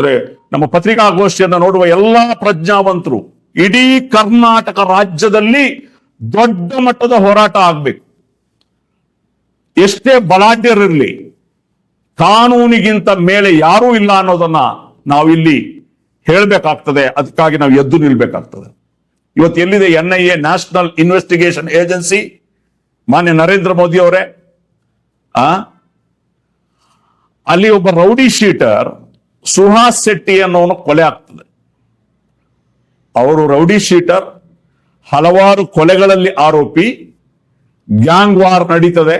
ಅಂದ್ರೆ ನಮ್ಮ ಪತ್ರಿಕಾಗೋಷ್ಠಿಯನ್ನ ನೋಡುವ ಎಲ್ಲಾ ಪ್ರಜ್ಞಾವಂತರು, ಇಡೀ ಕರ್ನಾಟಕ ರಾಜ್ಯದಲ್ಲಿ ದೊಡ್ಡ ಮಟ್ಟದ ಹೋರಾಟ ಆಗ್ಬೇಕು. ಎಷ್ಟೇ ಬಲಾಢ್ಯರಿರಲಿ, ಕಾನೂನಿಗಿಂತ ಮೇಲೆ ಯಾರೂ ಇಲ್ಲ ಅನ್ನೋದನ್ನ ನಾವಿಲ್ಲಿ ಹೇಳಬೇಕಾಗ್ತದೆ, ಅದಕ್ಕಾಗಿ ನಾವು ಎದ್ದು ನಿಲ್ಬೇಕಾಗ್ತದೆ. ಇವತ್ತು ಎಲ್ಲಿದೆ N I A, national investigation agency? ಮಾನ್ಯ ನರೇಂದ್ರ ಮೋದಿ ಅವರೇ, ಆ? ಅಲ್ಲಿ ಒಬ್ಬ ರೌಡಿ ಶೀಟರ್ ಸುಹಾಸ್ ಶೆಟ್ಟಿ ಅನ್ನೋನು ಕೊಲೆ ಆಗ್ತದೆ. ಅವರು ರೌಡಿ ಶೀಟರ್, ಹಲವಾರು ಕೊಲೆಗಳಲ್ಲಿ ಆರೋಪಿ, ಗ್ಯಾಂಗ್ ವಾರ್ ನಡೀತದೆ.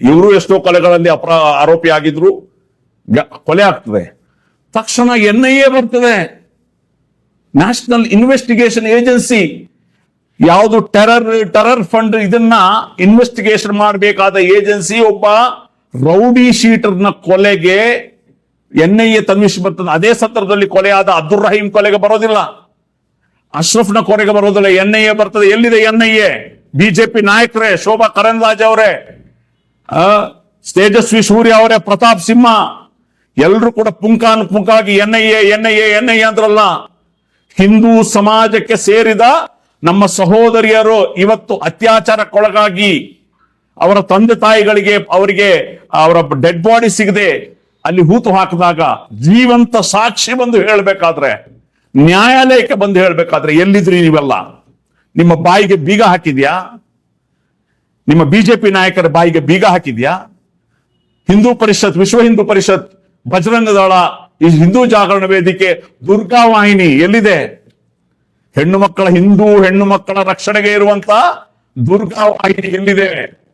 ಇವರು ಎಷ್ಟೋ ಕೊಲೆಗಳಲ್ಲಿ ಅಪರಾ, ಆರೋಪಿ ಆಗಿದ್ರು. ಕೊಲೆ ಆಗ್ತದೆ. ತಕ್ಷಣ ಎನ್ ಐ ಎ ಬರ್ತದೆ. National investigation agency. ಯಾವುದು ಟೆರರ್ ಟೆರರ್ ಫಂಡ್ ಇದನ್ನ ಇನ್ವೆಸ್ಟಿಗೇಷನ್ ಮಾಡಬೇಕಾದ ಏಜೆನ್ಸಿ ಒಬ್ಬ ರೌಡಿ ಶೀಟರ್ನ ಕೊಲೆಗೆ ಎನ್ ಐ ಎ ಬರ್ತದೆ. ಅದೇ ಸಂದರ್ಭದಲ್ಲಿ ಕೊಲೆಯಾದ ಅಬ್ದುಲ್ ರಹೀಂ ಕೊಲೆಗೆ ಬರೋದಿಲ್ಲ. ಅಶ್ರಫ್ನ ಕೊಲೆಗೆ ಬರೋದಿಲ್ಲ. ಎನ್ ಐ ಬರ್ತದೆ. ಎಲ್ಲಿದೆ ಎನ್ ಬಿಜೆಪಿ ನಾಯಕರೇ, ಶೋಭಾ ಕರಂದ್ಲಾಜ್ ಅವರೇ. ತೇಜಸ್ವಿ ಸೂರ್ಯ ಅವರೇ, ಪ್ರತಾಪ್ ಸಿಂಹ. ಎಲ್ಲರೂ ಕೂಡ ಪುಂಕಾನ್ ಪುಂಕಾಗಿ ಎನ್ ಐ ಎ ಅಂದ್ರಲ್ಲ. ಹಿಂದೂ ಸಮಾಜಕ್ಕೆ ಸೇರಿದ ನಮ್ಮ ಸಹೋದರಿಯರು ಇವತ್ತು ಅತ್ಯಾಚಾರಕ್ಕೊಳಗಾಗಿ ಅವರ ತಂದೆ ತಾಯಿಗಳಿಗೆ ಅವರಿಗೆ ಅವರ ಡೆಡ್ ಬಾಡಿ ಸಿಗದೆ ಅಲ್ಲಿ ಹೂತು ಹಾಕಿದಾಗ ಜೀವಂತ ಸಾಕ್ಷಿ ಬಂದು ಹೇಳಬೇಕಾದ್ರೆ, ನ್ಯಾಯಾಲಯಕ್ಕೆ ಬಂದು ಹೇಳಬೇಕಾದ್ರೆ ಎಲ್ಲಿದ್ರಿ ನೀವೆಲ್ಲ? ನಿಮ್ಮ ಬಾಯಿಗೆ ಬೀಗ ಹಾಕಿದ್ಯಾ? ನಿಮ್ಮ ಬಿಜೆಪಿ ನಾಯಕರ ಬಾಯಿಗೆ ಬೀಗ ಹಾಕಿದ್ಯಾ? ಹಿಂದೂ ಪರಿಷತ್, ವಿಶ್ವ ಹಿಂದೂ ಪರಿಷತ್ ಬಜರಂಗ ದಳ, ಈ ಹಿಂದೂ ಜಾಗರಣ ವೇದಿಕೆ, ದುರ್ಗಾ ವಾಹಿನಿ ಎಲ್ಲಿದೆ? ಹೆಣ್ಣು ಮಕ್ಕಳ ಹಿಂದೂ, ಹೆಣ್ಣು ಮಕ್ಕಳ ರಕ್ಷಣೆಗೆ ಇರುವಂತ ದುರ್ಗಾ ವಾಹಿನಿ ಎಲ್ಲಿದೆ?